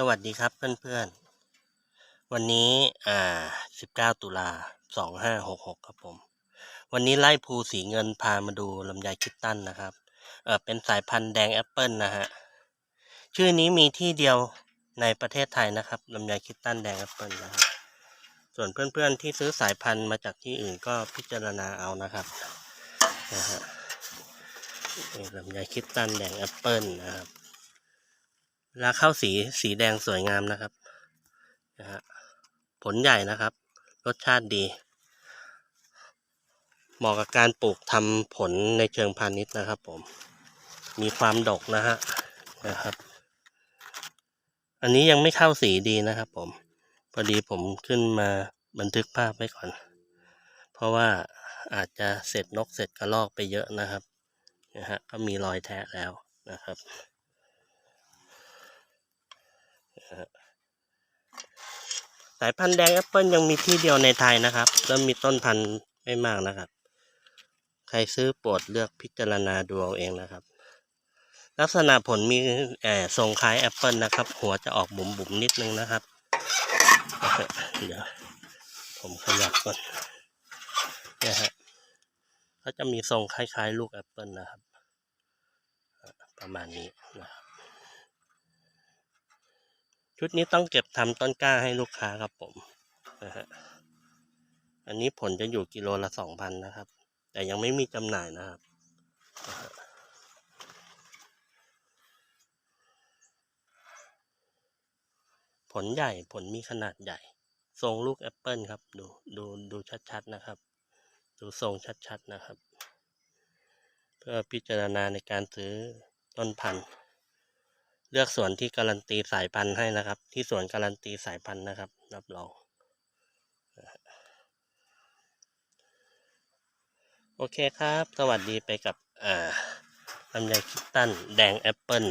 สวัสดีครับเพื่อนๆ วันนี้อ่า 19 ตุลา 2566 ครับผม วันนี้ไล่ภูสีเงินพามาดูลำไยคิตตันนะครับ เออเป็นสายพันธุ์แดงแอปเปิลนะฮะ ชื่อนี้มีที่เดียวในประเทศไทยนะครับลำไยคิตตันแดงแอปเปิลนะครับส่วนเพื่อนๆที่ซื้อสายพันธุ์มาจากที่อื่นก็พิจารณาเอานะครับนะฮะลำไยคิตตันแดงแอปเปิลนะครับ เวลาเข้าสีสีแดงสวยงามนะครับนะฮะผลใหญ่นะครับ รสชาติดี เหมาะกับการปลูกทำผลในเชิงพาณิชย์นะครับ ผม มีความดกนะฮะนะครับ อันนี้ยังไม่เข้าสีดีนะครับ ผมพอดีผมขึ้นมาบันทึกภาพไว้ก่อน เพราะว่าอาจจะเสร็จนกเสร็จกระลอกไปเยอะนะครับนะฮะก็มีรอยแทะแล้วนะครับ สายพันธุ์แดงแอปเปิลยังมีที่เดียวในไทยนะครับ แล้วมีต้นพันธุ์ไม่มากนะครับ ใครซื้อโปรดเลือกพิจารณาดูเอาเองนะครับ ลักษณะผลมีแอบทรงคล้ายแอปเปิลนะครับ หัวจะออกบุ๋มบุ๋มๆนิดนึงนะครับ เดี๋ยว ผมขยับก่อนเนี่ยฮะเขาจะมีทรงคล้ายๆ ลูกแอปเปิลนะครับ ประมาณนี้นะครับ ชุดนี้ต้องเก็บทำต้นกล้าให้ลูกค้าครับผมนะฮะอันนี้ผลจะอยู่กิโลละสองพันนะครับ แต่ยังไม่มีจำหน่ายนะครับผลใหญ่ผลมีขนาดใหญ่ ทรงลูกแอปเปิลครับ ดูดูดูชัดๆนะครับ ดูทรงชัดๆนะครับ เพื่อพิจารณาในการซื้อต้นพันธุ์ เลือกสวนที่การันตีสายพันธุ์ให้นะครับ ที่สวนการันตีสายพันธุ์นะครับ รับรองโอเคครับ สวัสดีไปกับอ่าลำไยคิตตันแดงแอปเปิล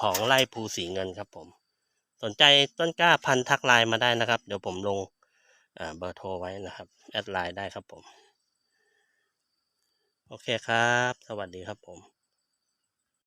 ของไร่ภูสีเงินครับผม สนใจต้นกล้าพันธุ์ทักไลน์มาได้นะครับ เดี๋ยวผมลงเบอร์โทรไว้นะครับ แอดไลน์ได้ครับผม โอเคครับ สวัสดีครับผม